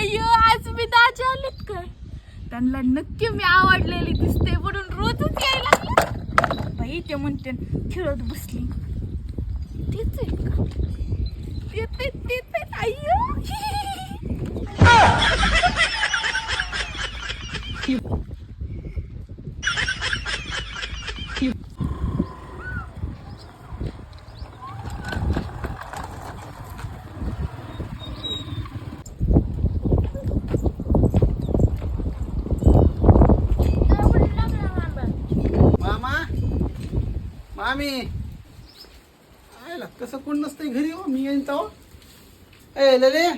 अय्यो आज मी दाजी आलेत काय? त्यांना नक्की मी आवडलेली दिसते म्हणून रोजच यायला लागले. बाई ते म्हणते खेळत बसली. तेच आहे का? तेच आहे, तेच अय्यो मामा मामी. आयला तसं कोण नसतंय घरी हो मी येईन तो ए लले.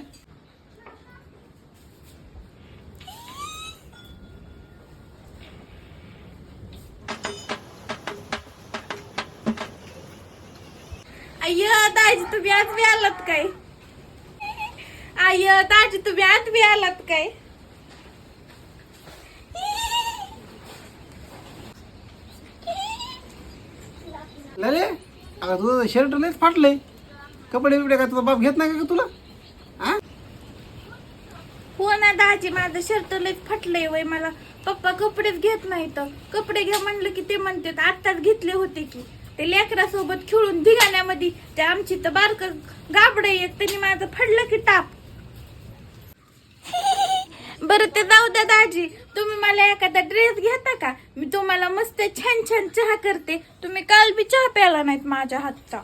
अय्यो दाजी तुम्ही आज बी आलात काय? आय दाजी तुम्ही आज बी आलात काय? लरे अगं तुझं शर्ट लयच फाटलंय. कपडे बिपडे का तुझा बाप घेत नाही का तुला? आ? हो ना दाजी माझं शर्ट लय फाटलंय वय मला पप्पा कपडेच घेत नाही तर कपडे घ्या म्हणलं की ते म्हणतात आत्ताच घेतले होते की. ते लेकरासोबत खेळून धिगाण्यामध्ये ते आमची तर बारक गाबड येत त्यांनी माझं फाडलं की टाप. बरं ते जाऊ द्या दाजी. तुम्ही मला एखादा ड्रेस घेता का? मी तुम्हाला मस्त छान छान चहा करते. तुम्ही काल बी चहा प्याला नाहीत माझ्या हातचा.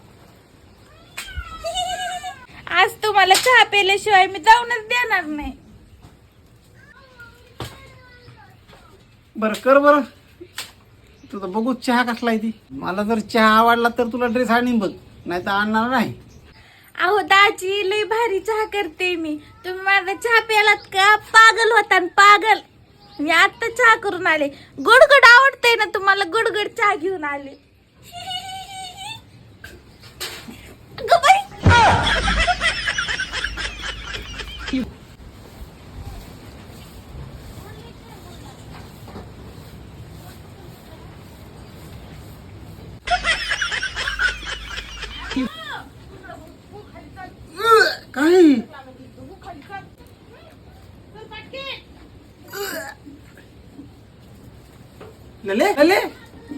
आज तुम्हाला चहा प्यायल्याशिवाय मी जाऊनच देणार नाही. बरं कर बरं. तुझं बघू चहा कसला आहे ती. मला जर चहा आवडला तर तुला ड्रेस आणीन बघ. नाही तर आणणार नाही. अहो दाजी लई भारी चहा करते मी. तुम्ही माझा चहा प्यालात का? पागल होता पागल. मी आत्ता चहा करून आले. गुडगुड आवडते ना तुम्हाला? गुडगुड चहा घेऊन आले. अगं काय? लले लले.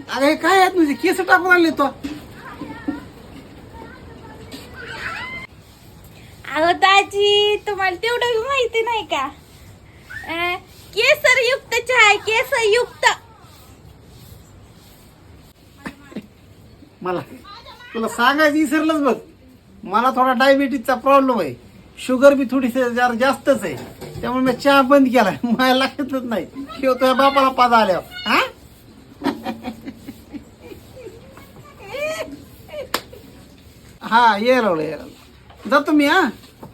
अरे काय आहेत म्हणजे? केस टाकून आणले तो. अहो दाजी तुम्हाला तेवढं बी माहिती नाही का? अं, केसर युक्त चहा आहे, केसर युक्त मला तुला सांगायचं विसरलंच बघ. मला थोडा डायबिटीजचा प्रॉब्लेम आहे. शुगर बी थोडी जरा जास्तच आहे. त्यामुळे मी चहा बंद केलाय. मला लक्षातच नाही. किंवा तुझ्या बापाला पादा आल्यावर. हा? हा ये रावलं ये रावलं जातो मी हा?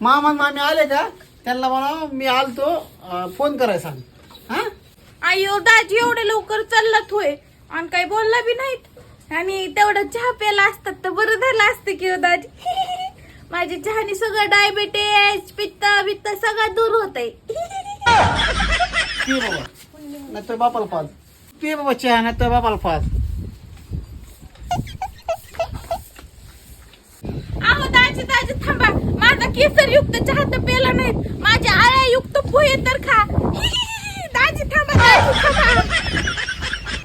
मामा मामी आले का? त्यांना म्हणा मी आलतो. अं, फोन करायला सांग. हा? अयो दाजी एवढे लवकर चाललात होय. आणि काही बोलला बी नाहीत. आणि तेवढं चहा प्यायला असतात तर बरं झालं असतं की हो दाजी. माझ्या चहाने सगळं डायबिटीज पित्त बित्त सगळं दूर होत आहे बाबा. नाही तर बापाला पाच पे बाबा चहा नाही तर बापाला पाच अहो दाजी दाजी थांबा. माझा केसर युक्त चहा तर नाहीत. माझ्या आळ्या युक्त पोहे तर खा. दाजी थांबा दाजी थांबा.